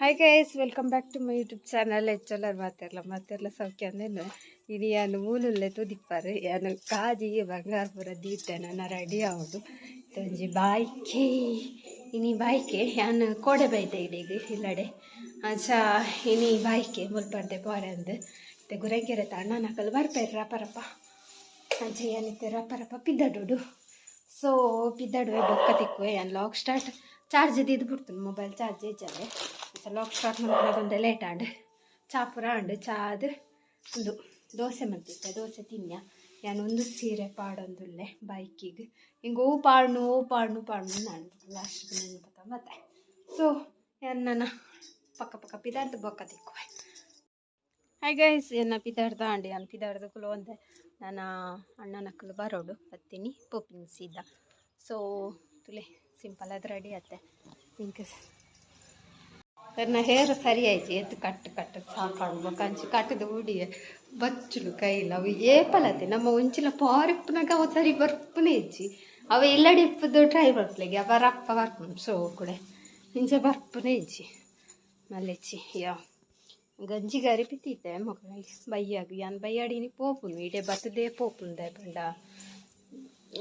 Hi guys welcome back to my YouTube channel ಹೆಚ್ಚಲ್ಲ ಮಾತಾಡಲ್ಲ ಮಾತಾಡಲ್ಲ ಸೌಖ್ಯ ಅಂದೇನು ಇದು ಯಾನು ಮೂಲುಲ್ಲೆ ತುದಿಪ್ಪಾರು, ಯಾನು ಕಾಜಿ, ಬಂಗಾರಪುರ ದೀತೆ ನನ್ನ ರೆಡಿ ಆಗೋದು ತಂಜಿ ಬಾಯ್ಕೆ, ಇನಿ ಬಾಯ್ಕೆ, ಯಾನು ಕೋಡೆ ಬೈತೆ ಇಡೀಗ, ಇಲ್ಲಡೆ. ಅಚ್ಚಾ ಇನಿ ಬಾಯ್ಕೆ, ಮುಲ್ಪಡ್ದೆ ಪೋರೆ ಅಂದು. ಮತ್ತೆ ಗುರಂಗೆರೆ ತಣ್ಣ ನಕಲ್ ಬರ್ಪೇರಿ ರಪ್ಪ ರಪ್ಪ ಆಚೆ, ಏನಿತ್ತೆ ರಪ್ಪ ರಪ್ಪ ಪಿದ್ದಡುಡು. ಸೊ ಪಿದ್ದಾಡುವೆ ಬೊಕ್ಕ ತಿಕ್ಕುವೆ, ಏನು ಲಾಕ್ ಸ್ಟಾರ್ಟ್ ಚಾರ್ಜ್ ಇದು ಬಿಡ್ತೀನಿ ಮೊಬೈಲ್ ಚಾರ್ಜ್ ಇಜ್ಜಲೆ ಲಾಕ್ ಸ್ಟಾರ್ಟ್ ಒಂದು ಲೇಟ್ ಆಂಡ್ ಚಾ ಪುರ ಆಂಡ್ ಚಾದ್ ಒಂದು ದೋಸೆ ಮಂತಿದ್ದೆ ದೋಸೆ ತಿನ್ಯ. ನಾನು ಒಂದು ಸೀರೆ ಪಾಡೊಂದುಲ್ಲೆ ಬೈಕಿಗೆ. ಹಿಂಗೆ ಓ ಪಾಡ್ನು ಓ ಪಾಡ್ನು ಪಾಡ್ನು ನಾನು ಲಾಸ್ಟ್ ನೆನಪಕ್ಕ ಮತ್ತೆ. ಸೊ ಏನು ಪಕ್ಕ ಪಕ್ಕ ಪಿದಾರ್ದು ಬೊಕ್ಕ ತಿಕ್ಕುವೆ ಹಾಯ್ ಗೈಸ್ ಎನ್ನ ಪಿದಾರ್ದ ಅಂಡಿ ನಾನು ಪಿದಾರ್ದ ಕುಲು ಒಂದೆ. ನನ್ನ ಅಣ್ಣನ ಕಲು ಬರೋಡು. ಬತ್ತೀನಿ ಪೋಪಿನ ಸೀದಾ ಸೊ ತುಲೆ ಸಿಂಪಲ್ ಅದು ರೆಡಿ ಆತೆ ಇಂಕ ನನ್ನ ಹೇರ್ ಸರಿ ಆಯ್ತು ಎದ್ದು ಕಟ್ಟು ಕಟ್ಟು ಸಾಕಾಡು ಕಂಚಿ ಕಟ್ಟದ ಉಡಿ ಬಚ್ಚಲು ಕೈಲ ಅವು ಏಪಲತೆ. ನಮ್ಮ ಉಂಚಿನ ಪಾರಿಪ್ಪನಾಗ ಅವ ಸರಿ ಬರ್ಪನೆ ಇಜ್ಜಿ. ಅವ ಎಲ್ಲಡೆ ಇಪ್ಪದು ಟ್ರೈ ಬರ್ಪ್ಲೆಗೆ. ಅವ ರಪ್ಪ ಬರ್ಪು ಸೋ ಕೂಡ. ಇಂಚ ಬರ್ಪನೆ ಇಜ್ಜಿ. ಮಲ್ಲೆಚ್ಚಿ ಯಾ. ಗಂಜಿ ಗಾರಿ ಬಿತ್ತೈತೆ ಮಕ್ಕಳಿಗೆ ಬೈಯಾಗ. ಯಾನ್ ಬೈಯಾಡಿನಿ ಪೋಪುನು. ಇಡೇ ಬತ್ತದೇ ಪೋಪುಂದೆ ಬಂಡ.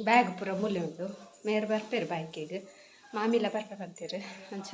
ಬ್ಯಾಗ್ ಪೂರ ಮುಲೆ ಉಂಡು ಮೇರ್ ಬರ್ಪೇರು ಬೈಕಿಗೆ. ಮಾಮಿಲ ಬರ್ತೀರಿ ಅಂಚ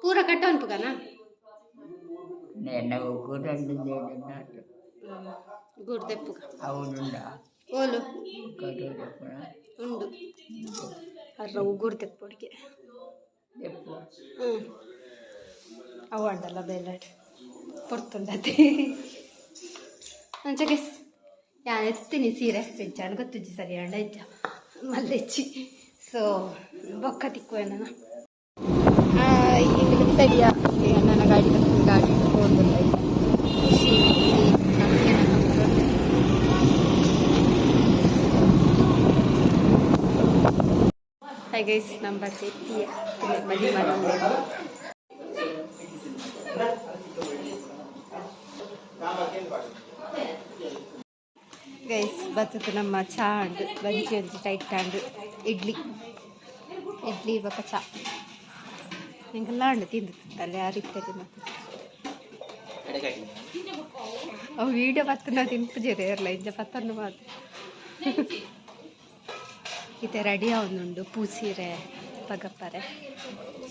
ಪೂರ ಕಟ್ಟ ಅನ್ಪುಗನ నేను కూరండి నాటు ಗೂಡ್ ತೆಪ್ಪುಗ అవునుండ ಓಲು కట్టు చెప్పున ಉಂಡು ಅರ್ರ ಉಗುರು ತೆಪ್ಪೊಡಿಗೆ ఎప్పు ಹ್ಞೂ ಅವು ಅಂಡಲ್ಲ ಬೇಲಾಡ್ ಪೊರ್ತುಂಡತಿ ಅಂಚಗೆ ಯಾನ್ ಎತ್ತೀನಿ ಸೀರೆ ಪೆಂಚಾಣ ಗೊತ್ತುಜ್ಜಿ ಸರಿ ಅಂಡ ಇಜ್ಜ ಮಲ್ಲೆಚ್ಚಿ ಸೊ ಬೊಕ್ಕ ತಿಕ್ಕುವೆ ನಾನು ಈಗ ತಡಿಯ ನನ್ನ ಗಾಡಿ ಗಾಡಿ ಹೋಗುದಿಲ್ಲ ಖುಷಿ ಹಾಯ್ ಗೈಸ್ ನಂಬರ್ ಎತ್ತಿ ಮದಿ ಮಾಡಿ ಗೈಸ್ ಬರ್ತದೆ ನಮ್ಮ ಚಾ ಅಂಡು ಬಜ್ಜಿ ಒಂಜಿ ಟೈಟ್ ಅಂಡು ಇಡ್ಲಿ. ಇಡ್ಲಿ ಇವಾಗ ಚಾ. ಹಿಂಗೆಲ್ಲ ತಿಂದು ತಲೆ ಆ ರೀತಿ ಮತ್ತೆ ಅವು ವೀಡಿಯೋ ಬತ್ತು ನಾವು ತಿನ್ಪುಜೇರಿ ಇರಲ್ಲ ಇಂಜ ಬತ್ತನ್ನು ಮಾತು. ಇದೆ ರೆಡಿ ಅವನುಂಡು ಪೂಸೀರೆ, ಪಗಪ್ಪರೆ.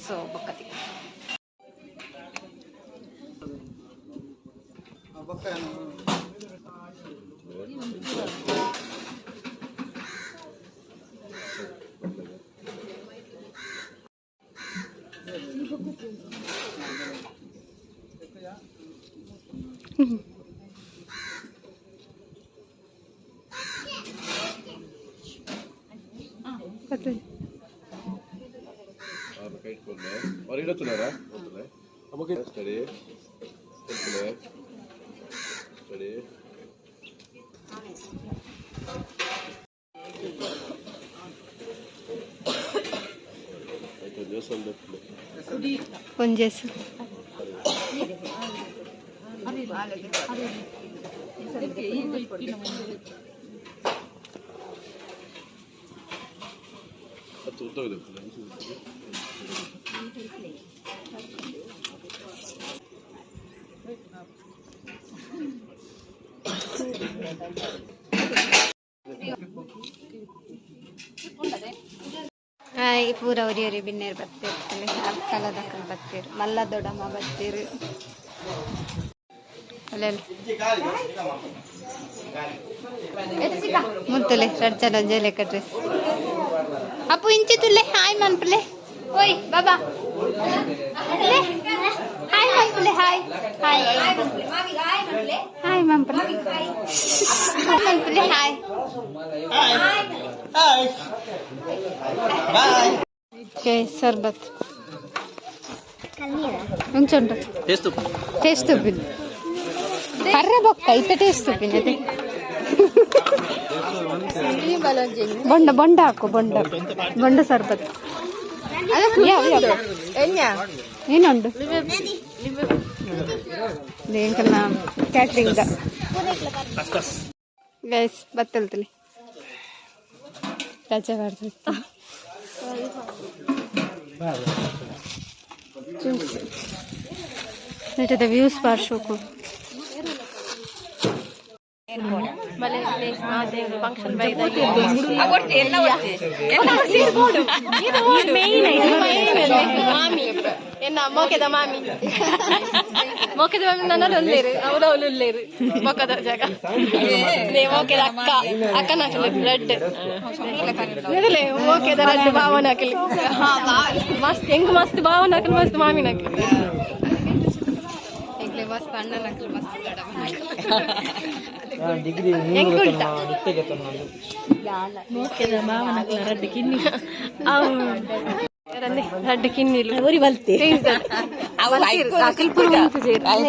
ಸೊ ಬೊಕ್ಕತಿ. और इधर चला रहा है चला है अब ओके स्टडी चला है ఫోన్ చేసు Thank you. ಪೂರ ಉರಿಯರಿ ಬಿನ್ನೇರು ಬರ್ತಿರ್ತಾರೆ ಅಕ್ಕಲದ ಅಕ್ಕಲ್ ಬರ್ತೀರು ಮಲ್ಲ ದೊಡ್ಡಮ್ಮ ಬರ್ತೀರು ಅಲ್ಲೆಲ್ಲ ಮುತ್ತಲೆ ರಡ್ಚನ ಜಲೆ ಕಟ್ರಿ ಅಪ್ಪು ಇಂಚಿ ತುಲ್ಲೆ ಹಾಯ್ ಮನ್ಪಲೆ ಓಯ್ ಬಾಬಾ ಹಾಯ್ ಮನ್ಪಲೆ ಹಾಯ್ ಹಾಯ್ ಹಾಯ್ ಮನ್ಪಲೆ ಮನ್ಪಲೆ ಹಾಯ್ బాయ్ సర్బత్. ఉంచుంటు టేస్ట్ చూపింది కర్రె బొక్క ఇత టేస్ట్ చూపింది బొండ బొండ ಹಾಕು బొండ. బొండ సర్బత్. ఏనుండు దేనికన్నా క్యాటరింగ్ గైస్ బత్తల్తలి কাঁচা বার করতে এটাতে ভিউজ পারশো খুব మళ్ళీ ఫంక్షన్ மாமி என்ன மோக்கத மாமி மோக்கத மாமி நானா உள்ளேரு அவ்வளோ உள்ளேரு மோக்கத ஜாக நே மோக்கத அக்கா அக்கா நாக்கல் ரெட் நிதலே மோக்கத ரெட் பாவ நாக்கல் மஸ்த் எங்க மஸ்த் பாவ நாக்கல் மஸ்த் மாமி நாக்கல் எங்களே மஸ்த் அண்ணா நாக்கல் மஸ்த் கடமா ತಂದು ಮೋಕೆದ ಬಾವ ನಾಕಲಿ ರೆಡ್ ಕಿನ್ನಿ ಅವು ರೆಡ್ ಕಿನ್ನಿಲು ಊರಿ ಬಲ್ತಿ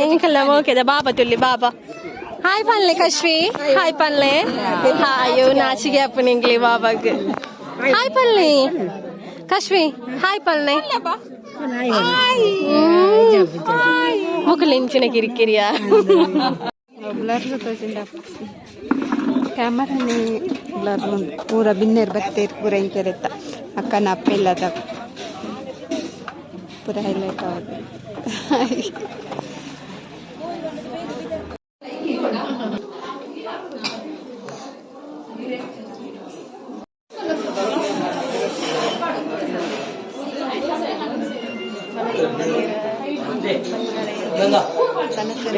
ಎಂಕಲ್ಲ ಮೋಕೆದ ಬಾಬಾ ತುಲ್ಲಿ ಬಾಬಾ ಹಾಯ್ ಪನ್ಲೆ ಕಶ್ವಿ ಹಾಯ್ ಪನ್ಲೆ ಹಾಯ್ ನಾಚಿಗೆ ಅಪ್ಪನ ಇಂಗ್ಲಿ ಬಾಬಾಗ್ ಹಾಯ್ ಪನ್ಲೆ ಕಶ್ವಿ ಹಾಯ್ ಪನ್ಲೆ ಮುಖಲಿಂಚಿನ ಕಿರಿಕಿರಿಯ ಬ್ಲರ್ ತೋಚಿಂದ ಕ್ಯಾಮರಾನಿ ಬ್ಲರ್ ఉంది ಪೂರ ಬಿನ್ನೇರ್ ಬತ್ತೇರ್ ಪೂರ ಇಂಕೆರೆತ್ತ ಅಕ್ಕನ ಅಪ್ಪ ಇಲ್ಲದ ಪೂರ ಹೈಲೈಟ್ ಆಗುತ್ತೆ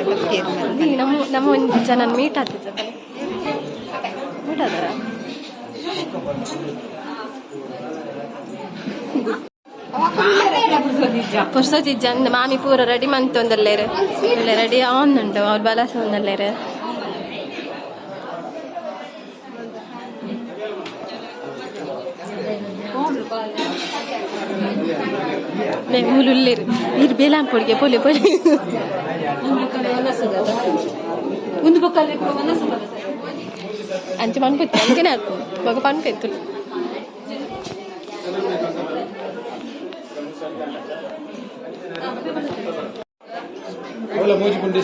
ಬತ್ತೇರ್ ಮೇಲೆ ನಮ್ಮ ನಮ್ಮ ಒಂದು ಜನ ಮೀಟ್ ಆಗ್ತಿದ್ದ ಮೀಟ್ ಆದಾರ? ಮಾಮಿ ಪೂರ ರೆಡಿ ಇಲ್ಲ ರೆಡಿ ಆನ್ನುಂಟು ಅವ್ರು ಬಲಸ ಒಂದಲ್ಲೇರು ಮುಲುಲ್ಲೇರು ನೀರು ಬೇಲಾಂ ಪೊಡಿಗೆ ಪೊಲೆ ಪೊಲೆ ಒಂದು ಬೊಕ್ಕಲ್ಲಿ ಅಂಚೆ ಪನ್ಪೆತ್ತು ಅಂಚೆನೆ ಹಾಕು ಮಗ ಪನ್ಪೆತ್ತು ಅವಳ ಮೂಜಿಕೊಂಡು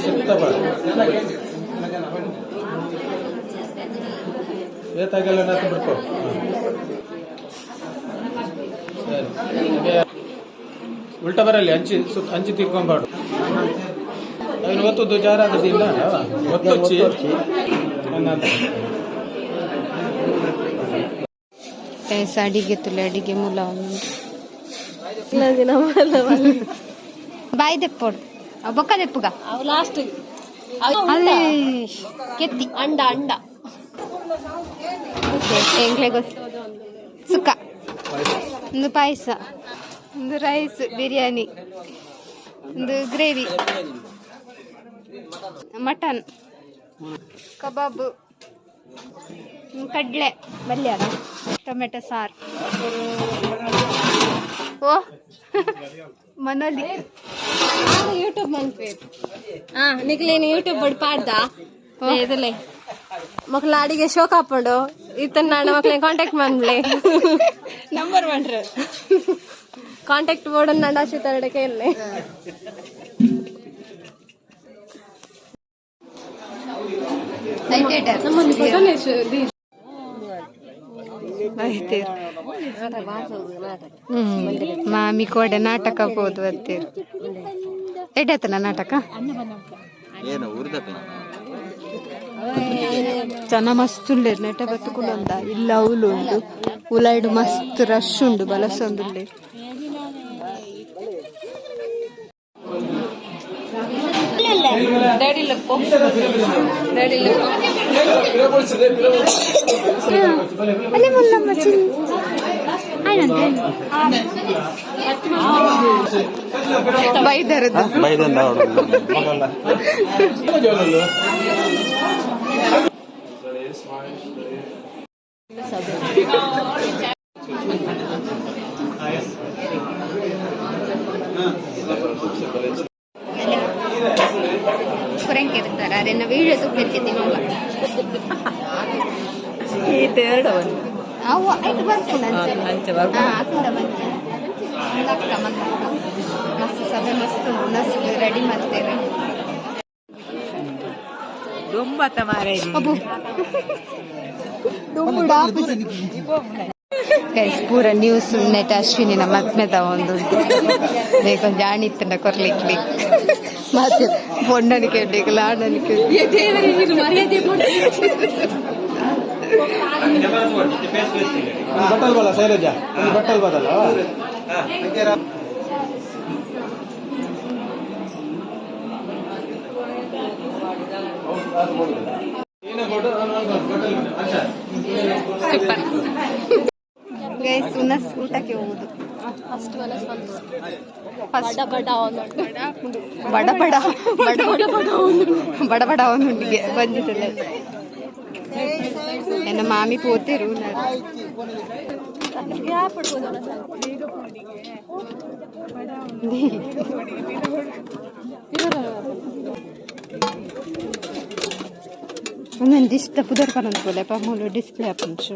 ಉಲ್ಟ ಬರಲಿ ಹಂಚಿ ಸುತ್ತ ಹಂಚಿ ತಿಕ್ಕೊಂಬಾಡು ಅವನು ಒತ್ತುದು ಜಾರ ಆಗದಿಲ್ಲ ಒತ್ತೊಚ್ಚಿ ಕೈಸ ಅಡಿಗೆ ತುಲೆ ಅಡಿಗೆ ಮೂಲ ಬಾಯಿ ದೆಪ್ಪೋಡು ಅವ್ ಬೊಕ್ಕ ದೆಪ್ಪುಗ? ಅವು ಲಾಸ್ಟ್ ಅದೇ ಕೆತ್ತಿ. ಅಂಡ ಅಂಡ. ಎಂಗ್ಲೆ ಗೊತ್ತು? ಸುಕ್ಕ. ಒಂದು ಪಾಯಸ. ಒಂದು ರೈಸ್ ಬಿರಿಯಾನಿ ಒಂದು ಗ್ರೇವಿ ಮಟನ್ ಕಬಾಬು ಕಡಲೆ ಬಲ್ಯಾರ ಟೊಮೆಟೊ ಸಾರು. ಓ ಮನೋಲಿ. ಯೂಟ್ಯೂಬ್ ಮನ್ಪೇರು ಹಾ ನಿಕ್ಲೇನು ಯೂಟ್ಯೂಬ್ ಬಡ್ ಪಾಡ್ದ? ಇದಿಲ್ಲ ಮಕ್ಳ ಅಡಿಗೆ ಶೋಕ್ ಹಾಕೊಂಡು ಈತನ ನಾನು ಮಕ್ಳಿಗೆ ಕಾಂಟ್ಯಾಕ್ಟ್ ಮಾಡ್ಲಿ. ನಂಬರ್ ಮಾಡ್ರ ಕಾಂಟ್ಯಾಕ್ಟ್ ಬೋರ್ಡ್ ನಂಡ ಶೀತರಡಕ್ಕೆ ಇಲ್ಲೇ ನಮ್ಮೊಂದು ಫೋಟೋನೇ ಮಾಮಿ ಕೋಡೆ ನಾಟಕ ಹೋದ್ ಬರ್ತೀರಿ ಎಡತನ ನಾಟಕ ಜನ ಮಸ್ತ್ ಉಳ್ಳೇರು ನೆಟ ಬತ್ತುಕೊಂಡು ಇಲ್ಲ ಅವಳು ಉಂಡು ಉಲಾಯ್ಡು ಮಸ್ತ್ ರಶ್ ಉಂಡು ಬಲಸೊಂದುಲ್ಲೆ ಅಲ್ಲೇ ಮುಲ್ಲಮ್ಮ ಚಿನ್ ಬೈದರದ್ದು ಪುರಂಕ್ ಇರ್ತಾರೆ ಅದನ್ನ ವೀಡಿಯೋ ತುಪ್ಪಿರ್ತೀನಿ ಎರಡು ಅವು ಆಯ್ತು ಬರ್ತೀನಿ ಅಂಚೆ ಹಾಂ ಹಾಕೊಂಡ ಬರ್ತೀನಿ ಅಕ್ಕ ಮಕ್ಕ ಮಸ್ತ್ ಸಭೆ ಮಸ್ತ್ ಮಸ್ತ್ ರೆಡಿ ಮಾಡ್ತೇವೆ ದುಂಬತ್ತ ಮಾರೇ ಅಬ್ಬು ಗೈಸ್ ಪೂರ ನ್ಯೂಸ್ ನೆಟ್ ಅಶ್ವಿನಿನ ಮದ್ಮೆದ ಒಂದು ಬೇಕೊಂದು ಜಾಣಿತ್ತಂಡ ಕೊರ್ಲಿಕ್ಕೆ ಮತ್ತೆ ಬೊಂಡನಿಗೆ ಕೇಳಲಿಕ್ಕೆ ಲಾಡನಿಗೆ ಬಟ್ಟಲ್ ಬಲ್ಲ ಬದಲ್ಲ ಗೈಸ್ ಉನ್ನಸ್ ಊಟಕ್ಕೆ ಹೋಗುದು ಫಸ್ಟ್ ಬಡ ಬಡ ಬಡ ಬಡ ಬಡ ಒಂದುಂಡಿಗೆ ಬಂದಿದ್ದಲ್ಲ ಎನ್ನ ಮಾಮಿ ಪೋತಿರು ಒಂದೊಂದು ಇಷ್ಟ ಪುದರ್ ಪನಂತೋಲೆ ಮೂಲ ಡಿಸ್ಪ್ಲೇ ಅಪ್ಪಂಚು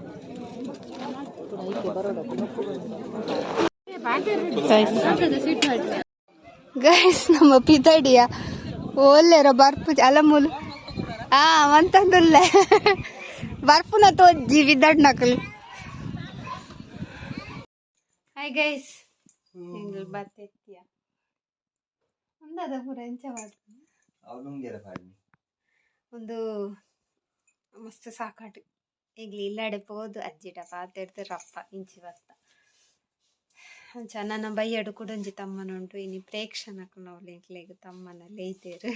ಗೈಸ್ ನಮ್ಮ ಪಿತಡಿಯ ಒಳ್ಳೆರ ಬರ್ಪು ಅಲಮೂಲು. ಆ ಮಂತಂದುಲ್ಲೆ ಬರ್ಪುನ ತೋಜ್ಜಿ ಬಿದ್ದಾಡ್ ನಕಲ್. ಹಾಯ್ ಗೈಸ್ ಹೆಂಗಲ್ ಬರ್ತೈತಿಯ ಒಂದದ ಪೂರ ಎಂಚ ಮಾಡ್ತೀನಿ ಒಂದು ಮಸ್ತ್ ಸಾಕಾಟು. ಈಗಲಿ ಇಲ್ಲಾಡೆ ಪೋದು ಅಜ್ಜಿಟ ಪಾತೆಡ್ತಿರಪ್ಪ ಇಂಚಿ ಬತ್ತ ಅಂಚ ನನ್ನ ಬೈಯಡು ಕುಡಂಜಿ ತಮ್ಮನುಂಟು ಇನಿ ಪ್ರೇಕ್ಷಣಕ್ಕೆ ನಾವು ಲೇಟ್ಲೆಗ್ ತಮ್ಮನ ಲೇಯ್ತೇರು.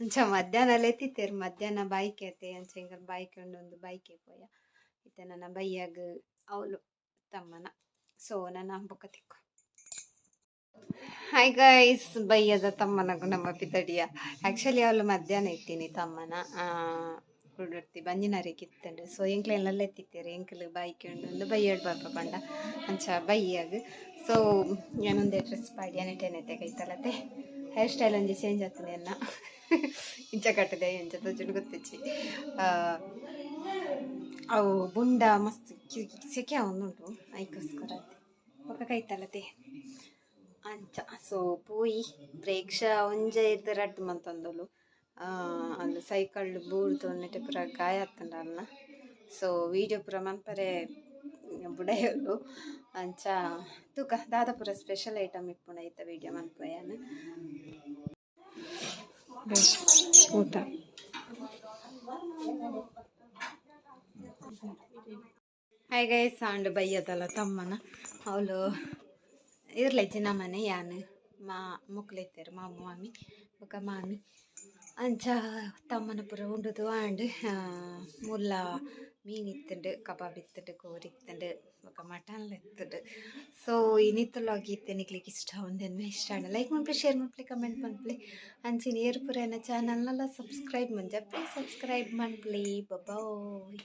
ಅಂಚ ಮಧ್ಯಾಹ್ನ ಲೆತ್ತಿತ್ತೇರು ಮಧ್ಯಾಹ್ನ ಬೈಕ್ ಐತೆ ಅಂಚ ಹಿಂಗ ಬೈಕ್ ಒಂದು ಬೈಕೆ ಪೋಯ ಇತ್ತೆ ನನ್ನ ಬೈಯಾಗ ಅವಳು ತಮ್ಮನ. ಸೊ ನನ್ನ ಹಂಬಕ ತಿಕ್ಕು. ಹಾಯ್ ಗೈಸ್ ಬೈಯದ ತಮ್ಮನಗು ನಮ್ಮ ಪಿತಡಿಯ ಆ್ಯಕ್ಚುಲಿ ಅವಳು ಮಧ್ಯಾಹ್ನ ಇತ್ತೀನಿ ತಮ್ಮನ. ಕುಡಿರ್ತಿ ಬಂಜಿನರಿಗೆ ಕಿತ್ತಂಡು ಸೊ ಎಂಕ್ಲೆಲ್ಲ ಎತ್ತಿತ್ತೇರು? ಎಂಕ್ಲು ಬೈಕ್ ಉಂಡು ಬೈಯಡ್ ಬರ್ಪ ಪಂಡ ಅಂಚ ಬೈಯಾಗ ಸೊ ಏನೊಂದು ಡ್ರೆಸ್ ಪಾಡಿ ಅನೆಟೇನೆ ಕೈತಲತೆ ಹೇರ್ ಸ್ಟೈಲ್ ಒಂಜಿ ಚೇಂಜ್ ಆಗ್ತದೆ ಅನ್ನ. ಇಂಚ ಕಟ್ಟದೆ, ಎಂಚ ತೋಜುಡು ಗೊತ್ತಿಚ್ಚಿ ಅವು ಬುಂಡ ಮಸ್ತ್ ಸೆಕೆ ಒಂದುಂಟು, ಐಕೋಸ್ಕರ ಒಕ್ಕ ಕೈತಲತೆ ಅಂಚ ಸೊ ಪೂಯಿ, ಪ್ರೇಕ್ಷ, ಒಂಜ ಇದ್ದ ರಡ್ಡು ಮಂತಂದಳು ಅಲ್ಲಿ ಸೈಕಲ್ ಬೂರ್ ತೊಂದಿಟ್ಟು ಪೂರ ಗಾಯ ಆತಂಡ ಅಲ್ಲ ಸೊ ವಿಡಿಯೋ ಪೂರ ಮನ್ಪರೆ ಬುಡಯಲು ಅಂಚ ತೂಕ ದಾದ ಪೂರ ಸ್ಪೆಷಲ್ ಐಟಮ್ ಇಪ್ಪುಣ ಐತ ವಿಡಿಯೋ ಮನ್ಪಯನ ಊಟ ಹಾಯ್ ಗೈ ಸಾಂಡ್ ಬೈಯದಲ್ಲ ತಮ್ಮನ ಅವಳು ಇರ್ಲೈತಿ ನಮ್ಮನೆ ಯಾನು ಮಾ ಮುಕ್ಲೈತೇರು ಮಾಮ ಮಾಮಿ ಬೊಕ ಮಾಮಿ ಅಂಚ ತಮ್ಮನ ಪೂರ ಉಂಡುದು ಆಂಡ್ ಮುಲ್ಲ ಮೀನ್ ಇತ್ತಂಡು ಕಬಾಬ್ ಇತ್ತಂಡು ಕೋರಿ ಇತ್ತಂಡು ಬೊಕ ಮಟನ್ ಇತ್ತಂಡು ಸೊ ಇನ್ನಿತ್ತಲಾಗಿ ಇತ್ತೆನಿಗ್ಲಿಕ್ಕೆ ಇಷ್ಟ ಒಂದೇನು ಇಷ್ಟ ಆಂಡ ಲೈಕ್ ಮಾಡ್ಲಿ ಶೇರ್ ಮಾಡ್ಲಿ ಕಮೆಂಟ್ ಮಾಡ್ಲಿ ಅಂಚಿನ ಏರು ಪೂರ ಚಾನಲ್ನೆಲ್ಲ ಸಬ್ಸ್ಕ್ರೈಬ್ ಮಂಜ ಪ್ಲೀಸ್ ಸಬ್ಸ್ಕ್ರೈಬ್ ಮಾಡ್ಲಿ ಬಾಯ್